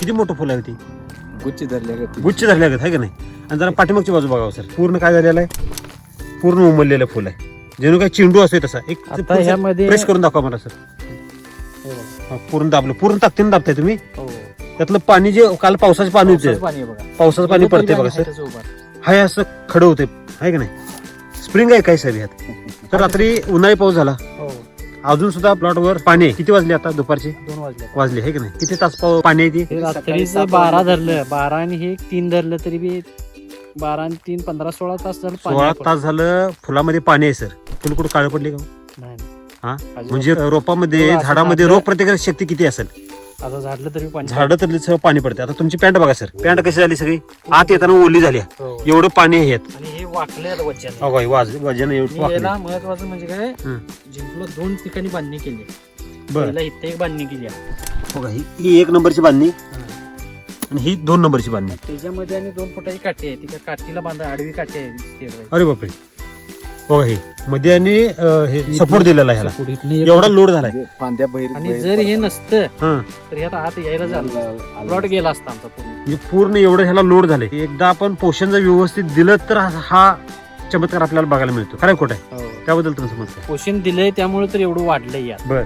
किती मोठं फुल आहे ते? गुच्ची धरल्या का? गुच्छ धरल्यागत आहे का नाही? आणि जरा पाठीमागची बाजू बघावं सर. पूर्ण काय झालेलं आहे? पूर्ण उमललेलं फुल आहे. जणू काय चिंडू असतोय तसा. एक आता ह्यामध्ये प्रेस करून दाखवा मला सर. हे. पूर्ण दाबलं. पूर्ण ताकदीने दाबताय तुम्ही? हो. त्यातलं पाणी जे काल पावसाचं पाणी होतं. पाणी आहे बघा. पावसाचं पाणी पडतंय बघा सर. हाय असं खडं होते आहे का नाही? स्प्रिंग आहे काय सर ह्यात? तर रात्री उन्हाळी पाऊस झाला. हो. अजून सुद्धा प्लॉट वर पाणी आहे. किती वाजले आता दुपारचे? दोन वाजले. वाजले आहे की नाही? किती तास पाव- पाणी आहे ती? हे रात्रीच बारा. धरलं. बारा आणि हे तीन धरलं तरी बी बारा आणि तीन पंधरा सोळा तास झालं पाणी सोळा आहे. तास झालं फुलामध्ये पाणी आहे सर. फुल कुठं काळ पडले का? नाही, नाही. हा? अजिबात. म्हणजे रोपामध्ये झाडामध्ये झालं. रोग प्रतिकारक शक्ती किती असेल? आता झाडलं तरी पाणी झाडं तर सगळं पाणी पडते आता तुमची पॅन्ट बघा सर. पॅन्ट कशी झाली सगळी? आत येताना ओली झाली. हो. एवढं पाणी आहे यात. आणि वाकले वजन अगो, हे वाज वजन एवढं वाकलंय. याला महत्वाचं म्हणजे काय. जिंकलो दोन ठिकाणी बांधणी केली बरं पहिला इथे एक बांधणी केली आहे. बघा ही ही एक नंबरची बांधणी आणि ही दोन नंबरची बांधणी त्याच्यामध्ये आणि दोन फुटाची काठी आहे ती काठीला बांधा आडवी काठी आहे. अरे बापरे बघा हे मध्ये आणि अं, हे सपोर्ट दिलेला आहे ह्याला एवढा लोड झालाय. म्हणजे फांद्या बहिर आणि जर हे नसतं हा. तर ह्यात आत यायला झालं. प्लॉट गेला असता आमचा पूर्ण. म्हणजे पूर्ण एवढं ह्याला लोड झालंय. एकदा आपण पोषण जर व्यवस्थित दिलं तर हा- हा चमत्कार आपल्याला बघायला मिळतो. खरं खोट आहे? हो. त्याबद्दल तुमचं मत काय? पोषण दिलंय त्यामुळे तर एवढं वाढलंय यात. बर.